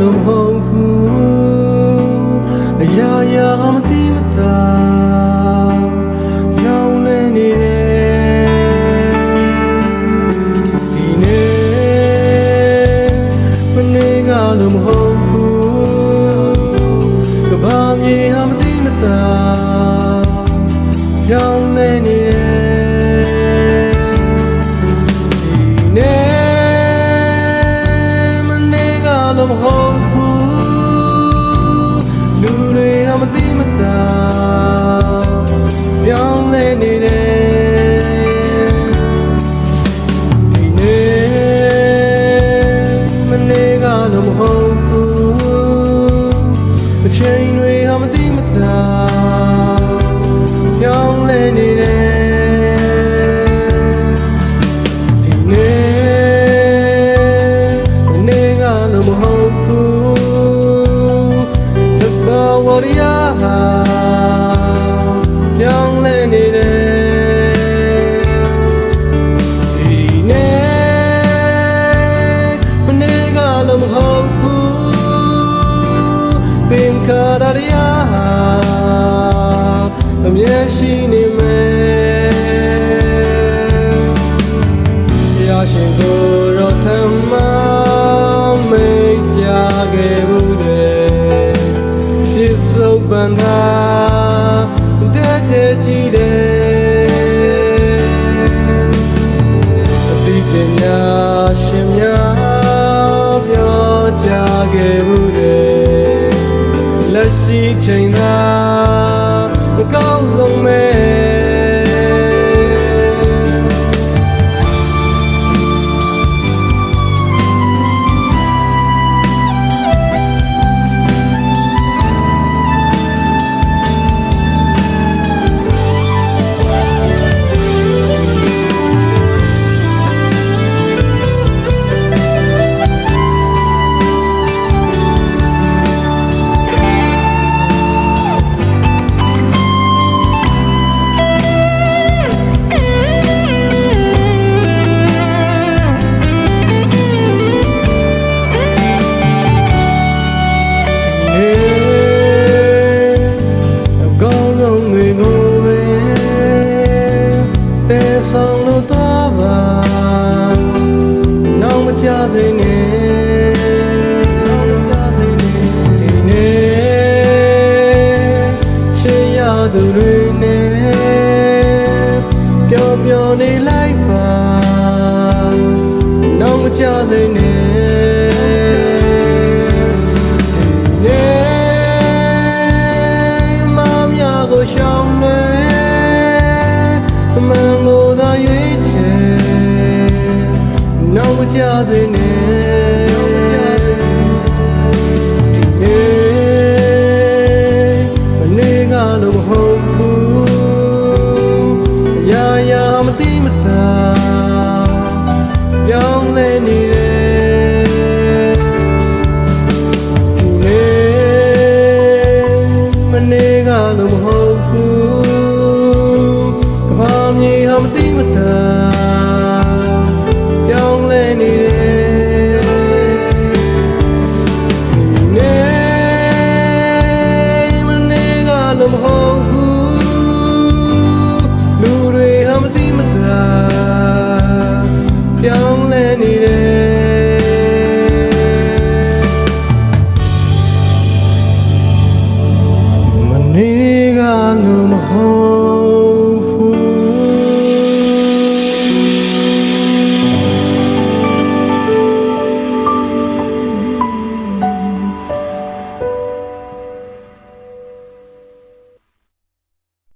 လို့မဟုတ်ဘူးအရာရာမသိမသာရောင်းလဲနေတယ်ဒီနေ့မနေ့ကလို့မဟုတ်ဘူးကဘာမြေဟာမသိမသာရောင်းလဲနေတယ် တွေက နေတယ်ဒီနေ့မနေ့ကလို့မဟုတ်ဘူးသင်္ခါရရယာအမြဲရှိနေမယ်ရရှင်ကိုယ်တော်ထမမိတ်ကြခဲ့မှုတဲ့ပြစ္ဆုတ်ပန်သာ တက်တဲ့ကြည့်တယ်အသိပညာရှင်များပြောကြခဲ့မှုတဲ့လက်ရှိချိန်သာအကောင်းဆုံးပဲ သူတွေနဲ့ပျော်ပျော်နေလိုက်ပါနောက်မချစိနဲ့နေမမြကိုရှောင်းနေမန်ကိုသာရွေးချယ်နောက်မကြစေနဲ့ လို့မဟုတ်ဘူးအရာရာမသိမသာပြောင်းလဲနေတယ်ဒီနေ့မနေ့ကလို့မဟုတ်ဘူးကဘာမြေဟာမသိမတာ